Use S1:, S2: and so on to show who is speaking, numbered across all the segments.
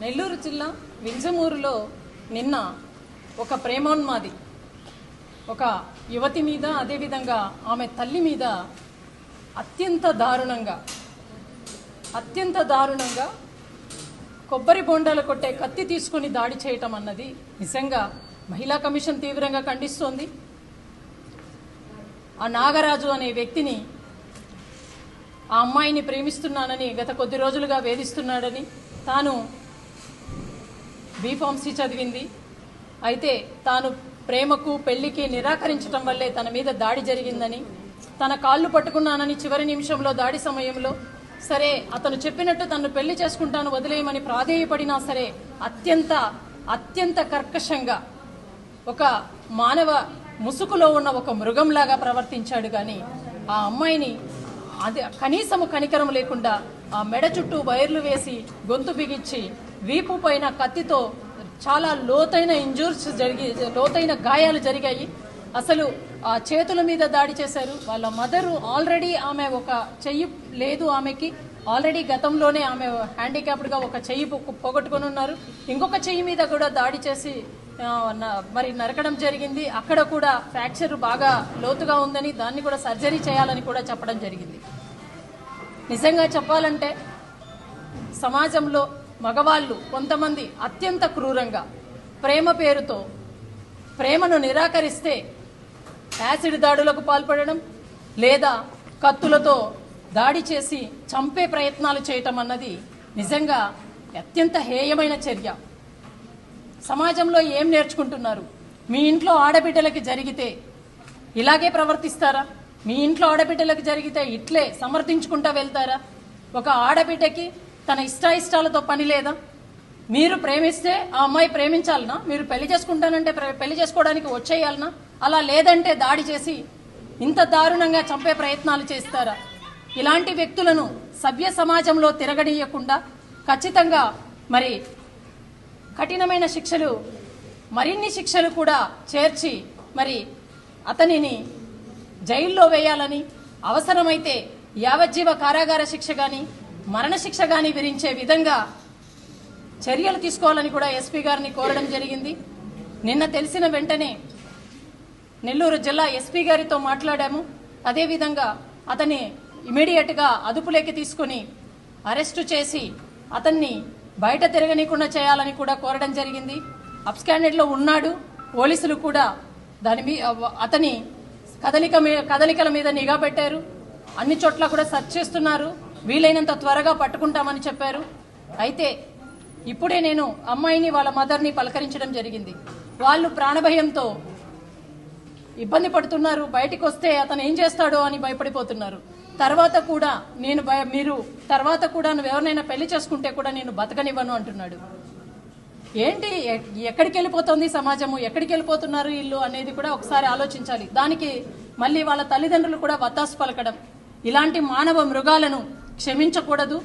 S1: నెల్లూరు జిల్లా వింజమూరులో నిన్న ఒక ప్రేమోన్మాది ఒక యువతి మీద అదేవిధంగా ఆమె తల్లి మీద అత్యంత దారుణంగా అత్యంత దారుణంగా కొబ్బరి బొండాలు కొట్టే కత్తి తీసుకొని దాడి చేయటం అన్నది నిజంగా మహిళా కమిషన్ తీవ్రంగా ఖండిస్తోంది. ఆ నాగరాజు అనే వ్యక్తిని ఆ అమ్మాయిని ప్రేమిస్తున్నానని గత కొద్ది రోజులుగా వేధిస్తున్నాడని తాను బీఫార్మసీ చదివింది. అయితే తాను ప్రేమకు పెళ్ళికి నిరాకరించడం వల్లే తన మీద దాడి జరిగిందని తన కాళ్ళు పట్టుకున్నానని చివరి నిమిషంలో దాడి సమయంలో సరే అతను చెప్పినట్టు తను పెళ్ళి చేసుకుంటాను వదిలేయమని ప్రాధేయపడినా సరే అత్యంత అత్యంత కర్కశంగా ఒక మానవ ముసుగులో ఉన్న ఒక మృగంలాగా ప్రవర్తించాడు కానీ ఆ అమ్మాయిని అది కనీసము కనికరం లేకుండా ఆ మెడ చుట్టూ వైర్లు వేసి గొంతు బిగించి వీపు పైన కత్తితో చాలా లోతైన ఇంజూర్స్ జరిగి లోతైన గాయాలు జరిగాయి. అసలు ఆ చేతుల మీద దాడి చేశారు. వాళ్ళ మదరు ఆల్రెడీ ఆమె ఒక చెయ్యి లేదు ఆమెకి. ఆల్రెడీ గతంలోనే ఆమె హ్యాండిక్యాప్డ్గా ఒక చెయ్యి పొ- పోగొట్టుకొని ఉన్నారు. ఇంకొక చెయ్యి మీద కూడా దాడి చేసి మరి నరకడం జరిగింది. అక్కడ కూడా ఫ్రాక్చర్ బాగా లోతుగా ఉందని దాన్ని కూడా సర్జరీ చేయాలని కూడా చెప్పడం జరిగింది. నిజంగా చెప్పాలంటే సమాజంలో మగవాళ్ళు కొంతమంది అత్యంత క్రూరంగా ప్రేమ పేరుతో ప్రేమను నిరాకరిస్తే యాసిడ్ దాడులకు పాల్పడడం లేదా కత్తులతో దాడి చేసి చంపే ప్రయత్నాలు చేయటం అన్నది నిజంగా అత్యంత హేయమైన చర్య. సమాజంలో ఏం నేర్చుకుంటున్నారు? మీ ఇంట్లో ఆడబిడ్డలకి జరిగితే ఇలాగే ప్రవర్తిస్తారా? మీ ఇంట్లో ఆడబిడ్డలకు జరిగితే ఇట్లే సమర్థించుకుంటా వెళ్తారా? ఒక ఆడబిడ్డకి తన ఇష్టాయిష్టాలతో పని లేదా? మీరు ప్రేమిస్తే ఆ అమ్మాయి ప్రేమించాలనా? మీరు పెళ్ళి చేసుకుంటానంటే పెళ్ళి చేసుకోవడానికి వచ్చేయాలనా? అలా లేదంటే దాడి చేసి ఇంత దారుణంగా చంపే ప్రయత్నాలు చేస్తారా? ఇలాంటి వ్యక్తులను సభ్య సమాజంలో తిరగనీయకుండా ఖచ్చితంగా మరి కఠినమైన శిక్షలు మరిన్ని శిక్షలు కూడా చేర్చి మరి అతనిని జైల్లో వేయాలని అవసరమైతే యావజ్జీవ కారాగార శిక్ష కానీ మరణశిక్ష కానీ విరించే విధంగా చర్యలు తీసుకోవాలని కూడా ఎస్పీ గారిని కోరడం జరిగింది. నిన్న తెలిసిన వెంటనే నెల్లూరు జిల్లా ఎస్పీ గారితో మాట్లాడాము. అదేవిధంగా అతన్ని ఇమీడియట్గా అదుపులోకి తీసుకుని అరెస్టు చేసి అతన్ని బయట తిరగనీయకుండా చేయాలని కూడా కోరడం జరిగింది. అప్స్కాండెడ్లో ఉన్నాడు. పోలీసులు కూడా దాని మీ అతని కదలిక మీ కదలికల మీద నిఘా పెట్టారు. అన్ని చోట్ల కూడా సెర్చ్ చేస్తున్నారు. వీలైనంత త్వరగా పట్టుకుంటామని చెప్పారు. అయితే ఇప్పుడే నేను అమ్మాయిని వాళ్ళ మదర్ని పలకరించడం జరిగింది. వాళ్ళు ప్రాణభయంతో ఇబ్బంది పడుతున్నారు. బయటకు వస్తే అతను ఏం చేస్తాడో అని భయపడిపోతున్నారు. తర్వాత కూడా నేను మీరు తర్వాత కూడా నువ్వు ఎవరినైనా పెళ్ళి చేసుకుంటే కూడా నేను బతకనివ్వను అంటున్నాడు. ఏంటి? ఎక్కడికి వెళ్ళిపోతుంది సమాజము? ఎక్కడికి వెళ్ళిపోతున్నారు ఇల్లు అనేది కూడా ఒకసారి ఆలోచించాలి. దానికి మళ్ళీ వాళ్ళ తల్లిదండ్రులు కూడా వత్తాసు పలకడం. ఇలాంటి మానవ మృగాలను క్షమించకూడదు.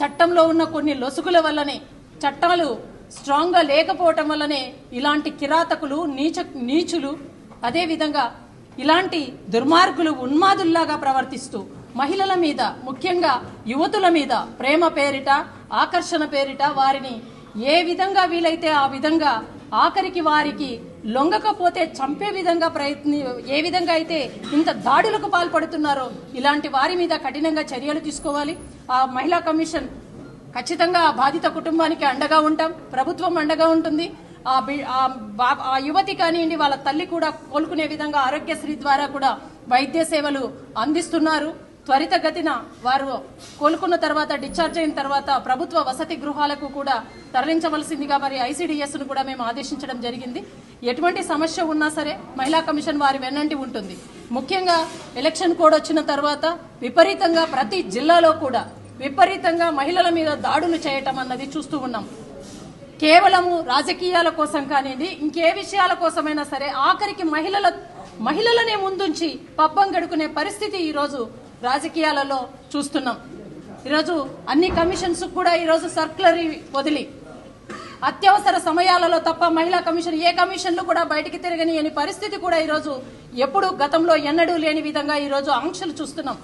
S1: చట్టంలో ఉన్న కొన్ని లొసుగుల వల్లనే చట్టాలు స్ట్రాంగ్గా లేకపోవటం వల్లనే ఇలాంటి కిరాతకులు నీచ నీచులు అదేవిధంగా ఇలాంటి దుర్మార్గులు ఉన్మాదుల్లాగా ప్రవర్తిస్తూ మహిళల మీద ముఖ్యంగా యువతుల మీద ప్రేమ పేరిట ఆకర్షణ పేరిట వారిని ఏ విధంగా వీలైతే ఆ విధంగా ఆఖరికి వారికి లొంగకపోతే చంపే విధంగా ప్రయత్ని ఏ విధంగా అయితే ఇంత దాడులకు పాల్పడుతున్నారో ఇలాంటి వారి మీద కఠినంగా చర్యలు తీసుకోవాలి. ఆ మహిళా కమిషన్ ఖచ్చితంగా ఆ బాధిత కుటుంబానికి అండగా ఉంటాం ప్రభుత్వం అండగా ఉంటుంది. ఆ బి- ఆ యువతి కానివ్వండి వాళ్ళ తల్లి కూడా కోలుకునే విధంగా ఆరోగ్యశ్రీ ద్వారా కూడా వైద్య సేవలు అందిస్తున్నారు. త్వరితగతిన వారు కోలుకున్న తర్వాత డిశ్చార్జ్ అయిన తర్వాత ప్రభుత్వ వసతి గృహాలకు కూడా తరలించవలసిందిగా మరి ఐసీడీఎస్ను కూడా మేము ఆదేశించడం జరిగింది. ఎటువంటి సమస్య ఉన్నా సరే మహిళా కమిషన్ వారి వెన్నంటి ఉంటుంది. ముఖ్యంగా ఎలక్షన్ కోడ్ వచ్చిన తర్వాత విపరీతంగా ప్రతి జిల్లాలో కూడా విపరీతంగా మహిళల మీద దాడులు చేయటం అన్నది చూస్తూ ఉన్నాం. కేవలము రాజకీయాల కోసం కానివ్వండి ఇంకే విషయాల కోసమైనా సరే ఆఖరికి మహిళల మహిళలనే ముందుంచి పబ్బం గడుకునే పరిస్థితి ఈరోజు రాజకీయాలలో చూస్తున్నాం. ఈరోజు అన్ని కమిషన్స్ కూడా ఈరోజు సర్క్యులరీ వదిలి అత్యవసర సమయాలలో తప్ప మహిళా కమిషన్ ఏ కమిషన్లు కూడా బయటికి తిరగని పరిస్థితి కూడా ఈరోజు ఎప్పుడు గతంలో ఎన్నడూ లేని విధంగా ఈరోజు ఆంక్షలు చూస్తున్నాం.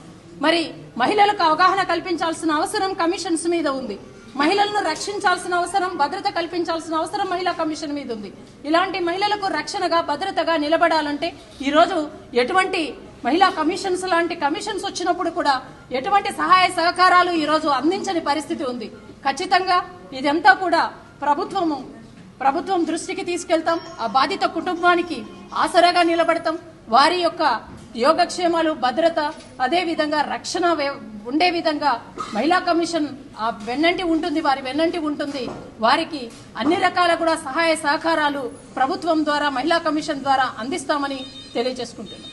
S1: మరి మహిళలకు అవగాహన కల్పించాల్సిన అవసరం కమిషన్స్ మీద ఉంది. మహిళలను రక్షించాల్సిన అవసరం భద్రత కల్పించాల్సిన అవసరం మహిళా కమిషన్ మీద ఉంది. ఇలాంటి మహిళలకు రక్షణగా భద్రతగా నిలబడాలంటే ఈరోజు ఎటువంటి మహిళా కమిషన్స్ లాంటి కమిషన్స్ వచ్చినప్పుడు కూడా ఎటువంటి సహాయ సహకారాలు ఈరోజు అందించని పరిస్థితి ఉంది. ఖచ్చితంగా ఇదంతా కూడా ప్రభుత్వము ప్రభుత్వం దృష్టికి తీసుకెళ్తాం. ఆ బాధిత కుటుంబానికి ఆసరాగా నిలబడతాం. వారి యొక్క యోగక్షేమాలు భద్రత అదేవిధంగా రక్షణ ఉండే విధంగా మహిళా కమిషన్ ఆ వెన్నంటి ఉంటుంది వారి వెన్నంటి ఉంటుంది. వారికి అన్ని రకాల కూడా సహాయ సహకారాలు ప్రభుత్వం ద్వారా మహిళా కమిషన్ ద్వారా అందిస్తామని తెలియజేసుకుంటున్నాం.